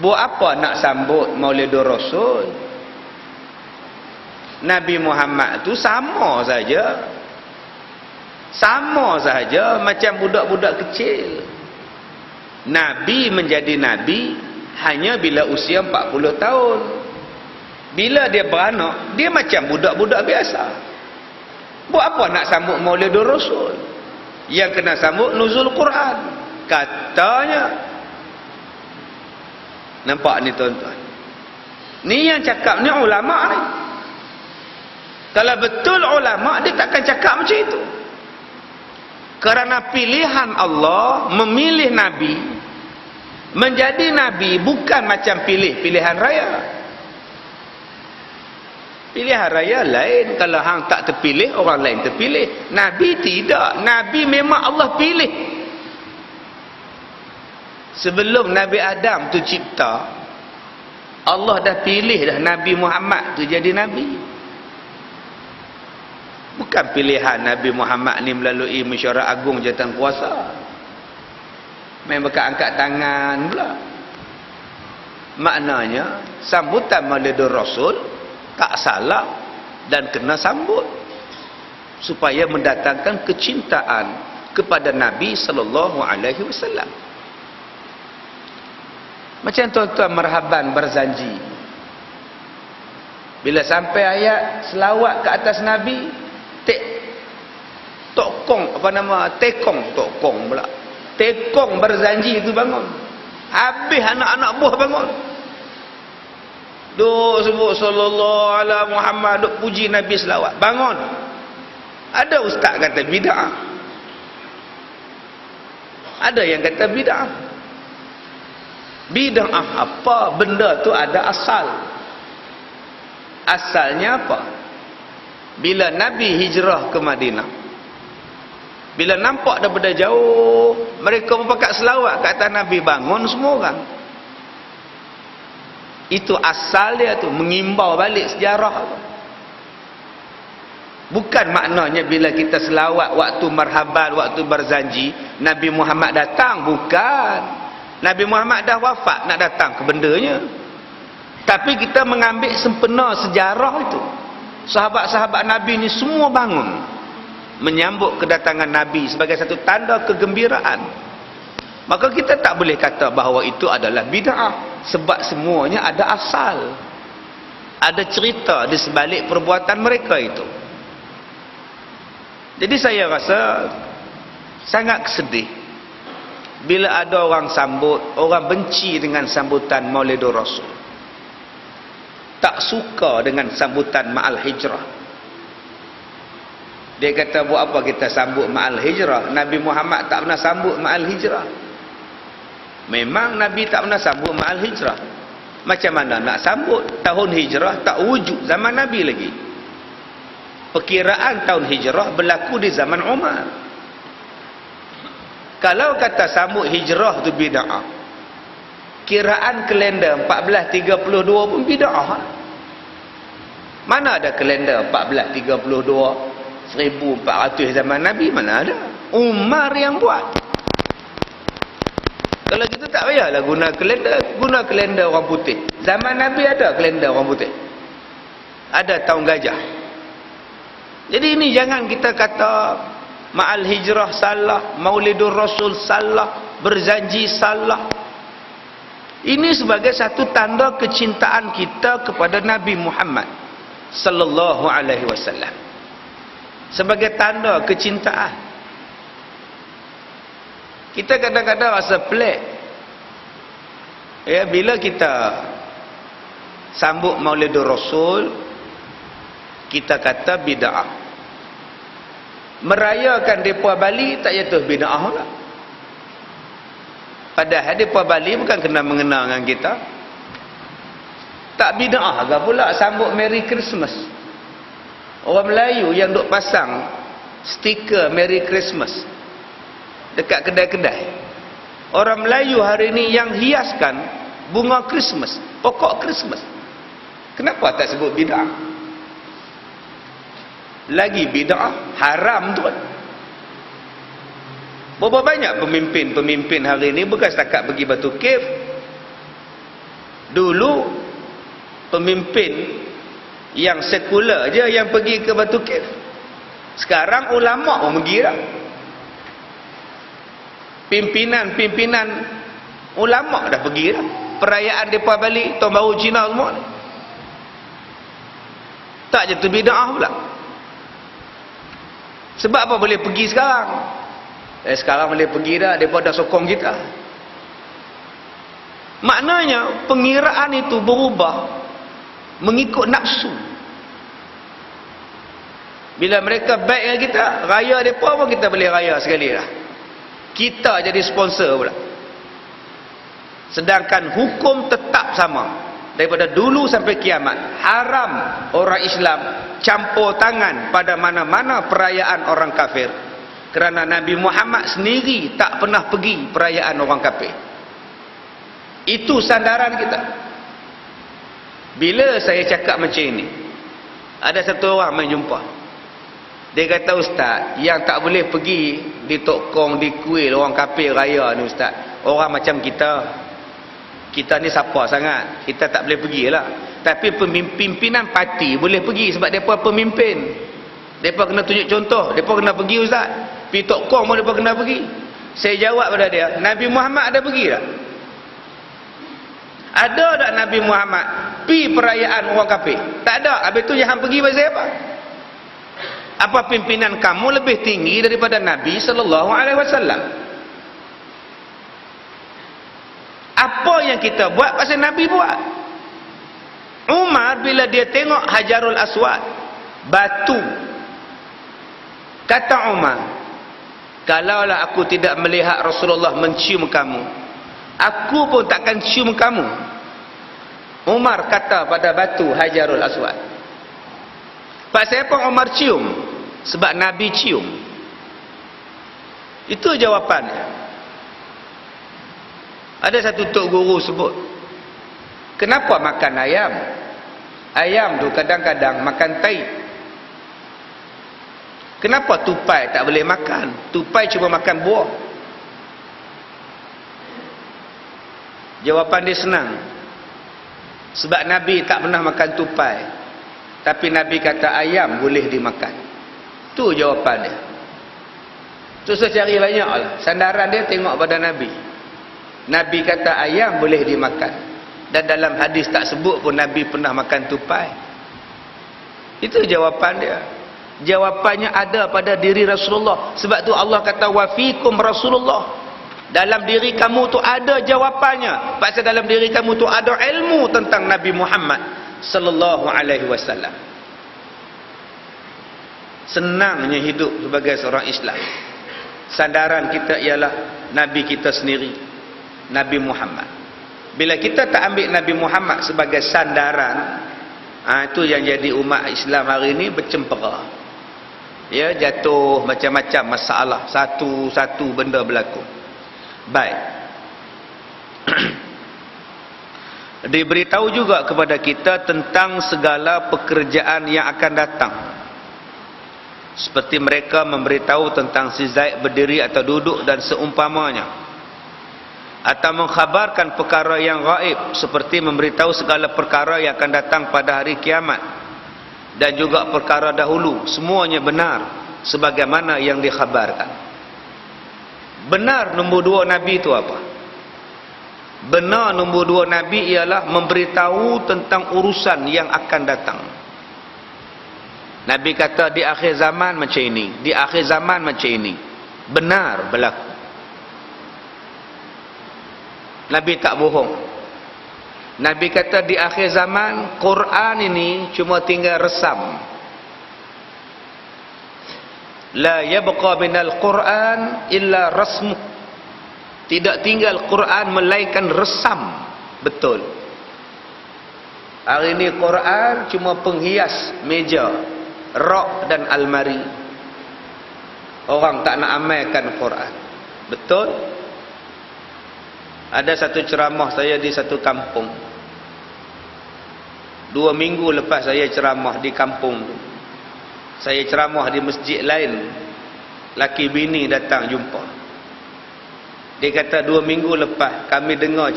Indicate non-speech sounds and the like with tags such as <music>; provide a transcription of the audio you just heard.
buat apa nak sambut Maulidur Rasul? Nabi Muhammad tu sama saja. Sama saja macam budak-budak kecil. Nabi menjadi Nabi hanya bila usia 40 tahun. Bila dia beranak dia macam budak-budak biasa. Buat apa nak sambut Maulidur Rasul? Yang kena sambut nuzul Quran. Katanya nampak ni tuan-tuan ni yang cakap ni ulama ni kalau betul ulama dia takkan cakap macam itu kerana pilihan Allah memilih Nabi menjadi Nabi bukan macam pilih pilihan raya Pilihan raya lain kalau hang tak terpilih orang lain terpilih. Nabi tidak. Nabi memang Allah pilih. Sebelum Nabi Adam tu cipta Allah dah pilih dah Nabi Muhammad tu jadi Nabi. Bukan pilihan Nabi Muhammad ni melalui mesyuarat agung jawatan kuasa. Main bekat angkat tangan pula. Maknanya sambutan Maulidur Rasul tak salah dan kena sambut supaya mendatangkan kecintaan kepada Nabi sallallahu alaihi wasallam. Macam tuan-tuan marhaban berzanji. Bila sampai ayat selawat ke atas Nabi, tek tokong apa nama? Tekong tokong pula. Tekong berzanji itu bangun. Habis anak-anak buah bangun. Duk sebut sallallahu ala Muhammad duk puji Nabi selawat. Bangun. Ada ustaz kata bid'ah. Ada yang kata bid'ah. Bid'ah apa? Benda tu ada asal. Asalnya apa? Bila Nabi hijrah ke Madinah. Bila nampak daripada jauh, mereka berpakat selawat kata Nabi bangun semua orang. Itu asal dia tu mengimbau balik sejarah. Bukan maknanya bila kita selawat waktu marhaban, waktu berzanji, Nabi Muhammad datang, bukan. Nabi Muhammad dah wafat nak datang ke bendanya. Tapi kita mengambil sempena sejarah itu. Sahabat-sahabat Nabi ni semua bangun menyambut kedatangan Nabi sebagai satu tanda kegembiraan. Maka kita tak boleh kata bahawa itu adalah bid'ah sebab semuanya ada asal ada cerita di sebalik perbuatan mereka itu jadi saya rasa sangat sedih bila ada orang sambut orang benci dengan sambutan maulidur rasul tak suka dengan sambutan ma'al hijrah dia kata buat apa kita sambut ma'al hijrah Nabi Muhammad tak pernah sambut ma'al hijrah Memang Nabi tak pernah sambut ma'al hijrah. Macam mana nak sambut tahun hijrah tak wujud zaman Nabi lagi. Perkiraan tahun hijrah berlaku di zaman Umar. Kalau kata sambut hijrah tu bida'ah. Kiraan kalender 1432 pun bida'ah. Mana ada kalender 1432 1400 zaman Nabi mana ada? Umar yang buat. Kalau kita tak payahlah guna kalender, guna kalender orang putih. Zaman Nabi ada kalender orang putih. Ada tahun gajah. Jadi ini jangan kita kata ma'al hijrah salah, maulidur rasul salah, berjanji salah. Ini sebagai satu tanda kecintaan kita kepada Nabi Muhammad sallallahu alaihi wasallam. Sebagai tanda kecintaan kita kadang-kadang rasa pelik ya bila kita sambut maulidur rasul kita kata bid'ah merayakan depa Bali tak jatuh bid'ah pula padahal depa Bali bukan kena mengenal dengan kita tak bid'ah ke pula sambut Merry Christmas orang Melayu yang duk pasang stiker Merry Christmas dekat kedai-kedai. Orang Melayu hari ini yang hiaskan bunga Christmas, pokok Christmas. Kenapa tak sebut bid'ah? Lagi bid'ah haram tu. Berapa banyak pemimpin-pemimpin hari ini bukan setakat pergi batu cave. Dulu pemimpin yang sekular je yang pergi ke Batu Kif. Sekarang ulama pun pergi dah. Pimpinan-pimpinan ulama dah pergi dah. Perayaan depa balik tahun baru Cina semua ni. Tak je tu bid'ah pula. Sebab apa boleh pergi sekarang? Eh sekarang boleh pergi dah, depa dah sokong kita. Maknanya pengiraan itu berubah mengikut nafsu. Bila mereka baik dengan kita, raya depa pun kita boleh raya sekali lah. Kita jadi sponsor pula. Sedangkan hukum tetap sama. Daripada dulu sampai kiamat, haram orang Islam campur tangan pada mana-mana perayaan orang kafir. Kerana Nabi Muhammad sendiri tak pernah pergi perayaan orang kafir. Itu sandaran kita. Bila saya cakap macam ini, ada satu orang main jumpa. Dia kata, Ustaz, yang tak boleh pergi di tokong, di kuil orang kafir raya ni Ustaz. Orang macam kita. Kita ni siapa sangat? Kita tak boleh pergi lah. Tapi pimpinan parti boleh pergi sebab mereka pemimpin. Mereka kena tunjuk contoh. Mereka kena pergi Ustaz. Pergi tokong pun mereka kena pergi. Saya jawab pada dia, Nabi Muhammad ada pergi tak? Ada tak Nabi Muhammad pi perayaan orang kafir? Tak ada. Habis tu jangan pergi pasal apa? Apa pimpinan kamu lebih tinggi daripada Nabi sallallahu alaihi wasallam? Apa yang kita buat pasal Nabi buat? Umar bila dia tengok Hajarul Aswad, batu. Kata Umar, kalaulah aku tidak melihat Rasulullah mencium kamu, aku pun takkan cium kamu Umar kata pada batu Hajarul Aswad pasal apa Umar cium sebab Nabi cium itu jawapannya ada satu tok guru sebut kenapa makan ayam ayam tu kadang-kadang makan tai kenapa tupai tak boleh makan tupai cuma makan buah Jawapan dia senang. Sebab Nabi tak pernah makan tupai. Tapi Nabi kata ayam boleh dimakan. Tu jawapan dia. Tu saya cari banyak lah. Sandaran dia tengok pada Nabi. Nabi kata ayam boleh dimakan. Dan dalam hadis tak sebut pun Nabi pernah makan tupai. Itu jawapan dia. Jawapannya ada pada diri Rasulullah. Sebab tu Allah kata wafikum Rasulullah dalam diri kamu tu ada jawapannya pasal dalam diri kamu tu ada ilmu tentang Nabi Muhammad sallallahu alaihi wasallam senangnya hidup sebagai seorang Islam sandaran kita ialah nabi kita sendiri Nabi Muhammad bila kita tak ambil Nabi Muhammad sebagai sandaran ha, itu yang jadi umat Islam hari ini bercempera ya jatuh macam-macam masalah satu-satu benda berlaku Baik. <clears throat> Diberitahu juga kepada kita tentang segala pekerjaan yang akan datang. Seperti mereka memberitahu tentang si Zaid berdiri atau duduk dan seumpamanya. Atau mengkhabarkan perkara yang gaib seperti memberitahu segala perkara yang akan datang pada hari kiamat. Dan juga perkara dahulu. Semuanya benar sebagaimana yang dikhabarkan. Benar nombor dua Nabi itu apa? Benar nombor dua Nabi ialah memberitahu tentang urusan yang akan datang. Nabi kata di akhir zaman macam ini. Di akhir zaman macam ini. Benar berlaku. Nabi tak bohong. Nabi kata di akhir zaman Quran ini cuma tinggal resam. La yabqa minal quran illa rasmu. Tidak tinggal Quran melainkan resam. Betul. Hari ini Quran cuma penghias meja rak dan almari. Orang tak nak amalkan Quran. Betul ada satu ceramah saya di satu kampung. Dua minggu lepas saya ceramah di kampung tu. Saya ceramah di masjid lain. Laki bini datang jumpa. Dia kata dua minggu lepas kami dengar